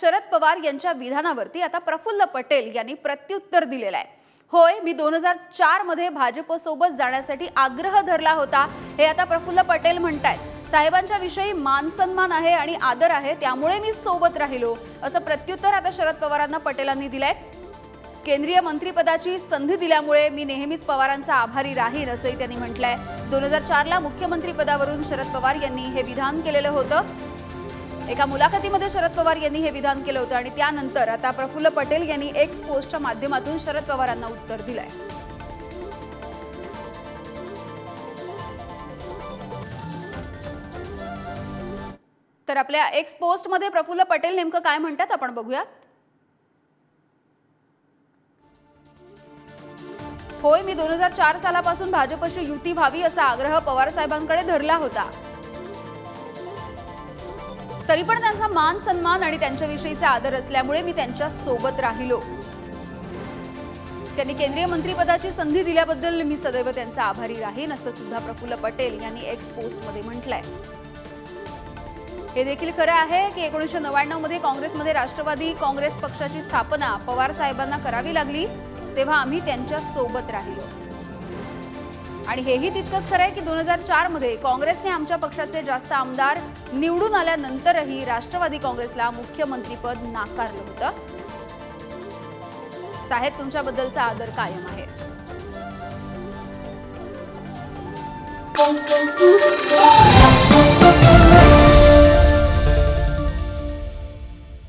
शरद पवार यांच्या विधानावरती आता प्रफुल्ल पटेल यांनी प्रत्युत्तर दिलेलं आहे. होय मी दोन हजार चारमध्ये भाजपसोबत जाण्यासाठी आग्रह धरला होता. हे आता प्रफुल्ल पटेल म्हणतायत. साहेबांच्या विषयी मान सन्मान आहे आणि आदर आहे त्यामुळे मी सोबत राहिलो असं प्रत्युत्तर आता शरद पवारांना पटेलांनी दिलंय. केंद्रीय मंत्रीपदाची संधी दिल्यामुळे मी नेहमीच पवारांचा आभारी राहीन असंही त्यांनी म्हटलंय. दोन हजार चारला मुख्यमंत्रीपदावरून शरद पवार यांनी हे विधान केलेलं होतं. एका मुलाखतीमध्ये शरद पवार यांनी हे विधान केलं होतं आणि त्यानंतर आता प्रफुल्ल पटेल यांनी एक्स पोस्टच्या माध्यमातून शरद पवारांना उत्तर दिलंय. तर आपल्या एक्स पोस्टमध्ये प्रफुल्ल पटेल नेमकं काय म्हणतात आपण बघूयात. होय मी दोन हजार चार सालापासून भाजपशी युती व्हावी असा आग्रह पवार साहेबांकडे धरला होता. तरी पण त्यांचा मान सन्मान आणि त्यांच्याविषयीचा आदर असल्यामुळे मी त्यांच्यासोबत राहिलो. त्यांनी केंद्रीय मंत्रीपदाची संधी दिल्याबद्दल मी सदैव त्यांचा आभारी राहीन असं सुद्धा प्रफुल्ल पटेल यांनी एक्स पोस्टमध्ये म्हटलंय. हे देखील खरं आहे की एकोणीसशे नव्याण्णवमध्ये काँग्रेसमध्ये राष्ट्रवादी काँग्रेस पक्षाची स्थापना पवार साहेबांना करावी लागली तेव्हा आम्ही त्यांच्यासोबत राहिलो. आणि हेही तितकंच खरं आहे की दोन हजार चारमध्ये काँग्रेसने आमच्या पक्षाचे जास्त आमदार निवडून आल्यानंतरही राष्ट्रवादी काँग्रेसला मुख्यमंत्रीपद नाकारलं होतं. साहेब तुमच्याबद्दलचा आदर कायम आहे.